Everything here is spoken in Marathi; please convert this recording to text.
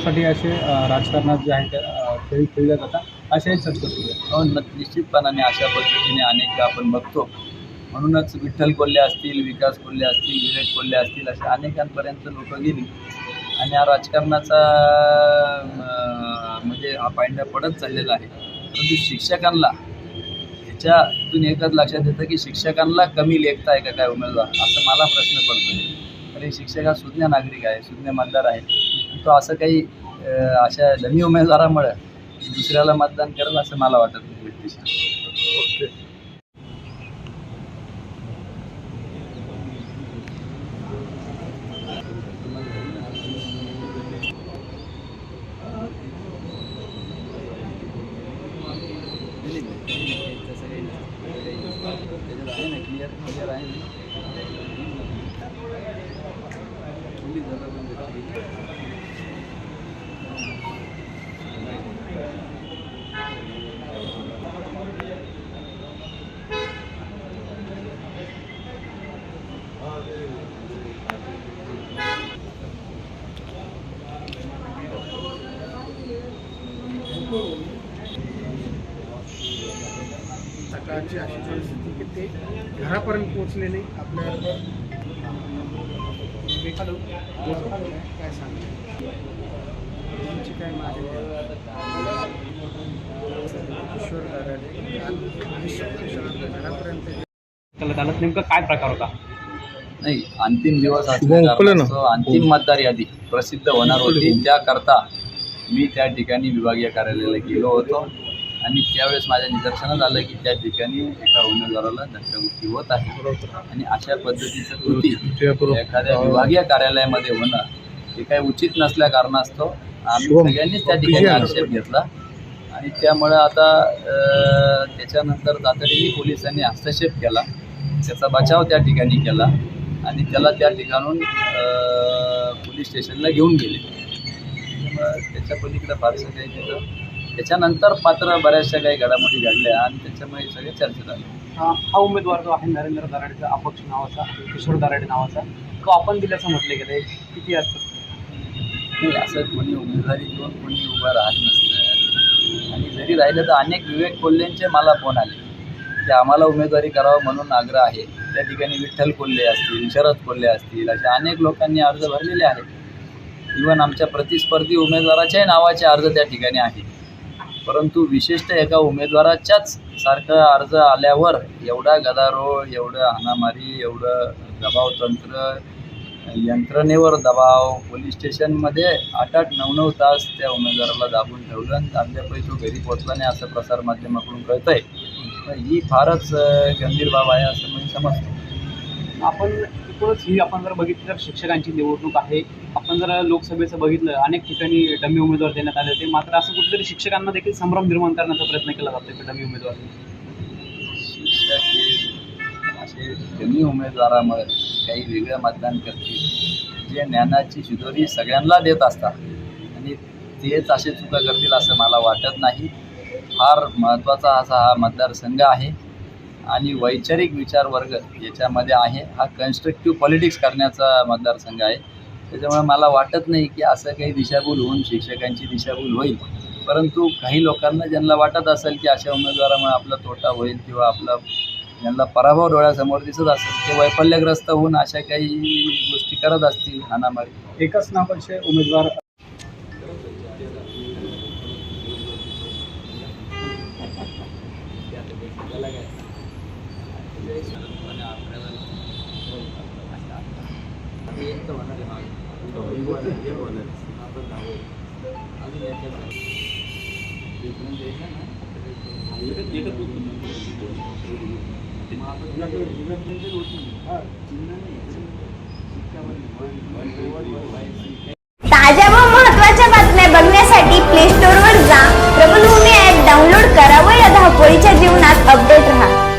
करण्यासाठी असे राजकारणात जे आहे त्या अ, खेळी खेळल्या जातात अशाही चर्चा सुरू आहे हो न निश्चितपणाने अशा पद्धतीने अनेक आपण बघतो. म्हणूनच विठ्ठल कोल्हे असतील विकास कोल्हे असतील विवेक कोल्हे असतील अशा अनेकांपर्यंत लोक गेली. आणि हा राजकारणाचा म्हणजे हा पायंडा पडत चाललेला आहे. परंतु शिक्षकांना ह्याच्यातून एकच लक्षात येतं की शिक्षकांना कमी लेखता आहे का काय उमेदवार असं मला प्रश्न पडतो कारण शिक्षक हा सुज्ञ नागरिक आहे सुज्ञ मतदार आहे. तो असं काही अशा डमी उमेदवारामुळं दुसऱ्याला मतदान करेल असं मला वाटत नाही. व्यक्तिशः ओके. सकाळची अशी परिस्थिती की ते घरापर्यंत पोहोचले नाही आपल्याबरोबर काय सांग तुमची काय नेमकं काय प्रकार होता? नाही अंतिम दिवस अंतिम मतदार यादी प्रसिद्ध होणार होती. त्याकरता मी त्या ठिकाणी विभागीय कार्यालयाला गेलो होतो आणि त्यावेळेस माझ्या निदर्शनात आलं की त्या ठिकाणी एका उमेदवाराला धक्काबुक्की होत आहे. आणि अशा पद्धतीचं कृती एखाद्या विभागीय कार्यालयामध्ये होणं हे काही उचित नसल्या कारणास्तव आम्ही सगळ्यांनीच त्या ठिकाणी आक्षेप घेतला. आणि त्यामुळं आता त्याच्यानंतर तातडीने पोलिसांनी हस्तक्षेप केला. त्याचा बचाव त्या ठिकाणी केला. आणि त्याला त्या ठिकाणून पोलीस स्टेशनला घेऊन गेले. त्याच्या पलीकडे फारसं काही तिथं त्याच्यानंतर मात्र बऱ्याचशा काही घडामोडी घडल्या आणि त्याच्यामुळे सगळे चर्चेत आले. हा उमेदवार जो आहे नरेंद्र दराडेचा अपक्ष नावाचा किशोर दराडे नावाचा तो आपण दिल्याचं म्हटलं गेलं किती नाही असं कोणी उमेदवारी घेऊन कोणी उभं राहत नसतं. आणि जरी राहिलं तर अनेक विवेक कोल्हेंचे मला फोन आले. की आम्हाला उमेदवारी करावं म्हणून आग्रह आहे. त्या ठिकाणी विठ्ठल कोल्हे असतील शरद कोल्हे असतील अशा अनेक लोकांनी अर्ज भरलेले आहेत. इवन आमच्या प्रतिस्पर्धी उमेदवाराच्याही नावाचे अर्ज त्या ठिकाणी आहेत. परंतु विशेषतः एका उमेदवाराच्याच सारखं अर्ज आल्यावर एवढा गदारोळ एवढं हाणामारी एवढं दबावतंत्र यंत्रणेवर दबाव पोलीस स्टेशनमध्ये आठ आठ नऊ नऊ तास त्या उमेदवाराला दाबून ठेवलं आणि अद्यापही तो घरी पोचला नाही असं प्रसारमाध्यमाकडून कळतंय. आहे ही फारच गंभीर बाब आहे असं मी समजतो. आपण एकूणच ही आपण जर बघितलं तर शिक्षकांची निवडणूक आहे. आपण जर लोकसभेचं बघितलं अनेक ठिकाणी डमी उमेदवार देण्यात आले होते. मात्र असं कुठेतरी शिक्षकांना देखील संभ्रम निर्माण करण्याचा प्रयत्न केला जातो डमी उमेदवार? शिक्षक हे असे डमी उमेदवारामुळे काही वेगळं मतदान करतील. जे ज्ञानाची शिदोरी सगळ्यांना देत असतात. आणि तेच असे चुका करतील असं मला वाटत नाही. फार महत्त्वाचा असा हा मतदारसंघ आहे. आणि वैचारिक विचारवर्ग याच्यामध्ये आहे हा कन्स्ट्रक्टिव्ह पॉलिटिक्स करण्याचा मतदारसंघ आहे. त्याच्यामुळे मला वाटत नाही की असं काही दिशाभूल होऊन शिक्षकांची दिशाभूल होईल. परंतु काही लोकांना ज्यांना वाटत असेल की अशा उमेदवारामुळे आपला तोटा होईल किंवा आपला ज्यांना पराभव डोळ्यासमोर दिसत असेल ते वैफल्यग्रस्त होऊन अशा काही गोष्टी करत असतील हानामारी एकच नावाचे उमेदवार ताज्या व महत्त्वाच्या बातम्या बघण्यासाठी प्ले स्टोअरवर जा. प्रबलभूमी ऍप डाउनलोड करा व या धावपळीच्या जीवनात अपडेट राहा.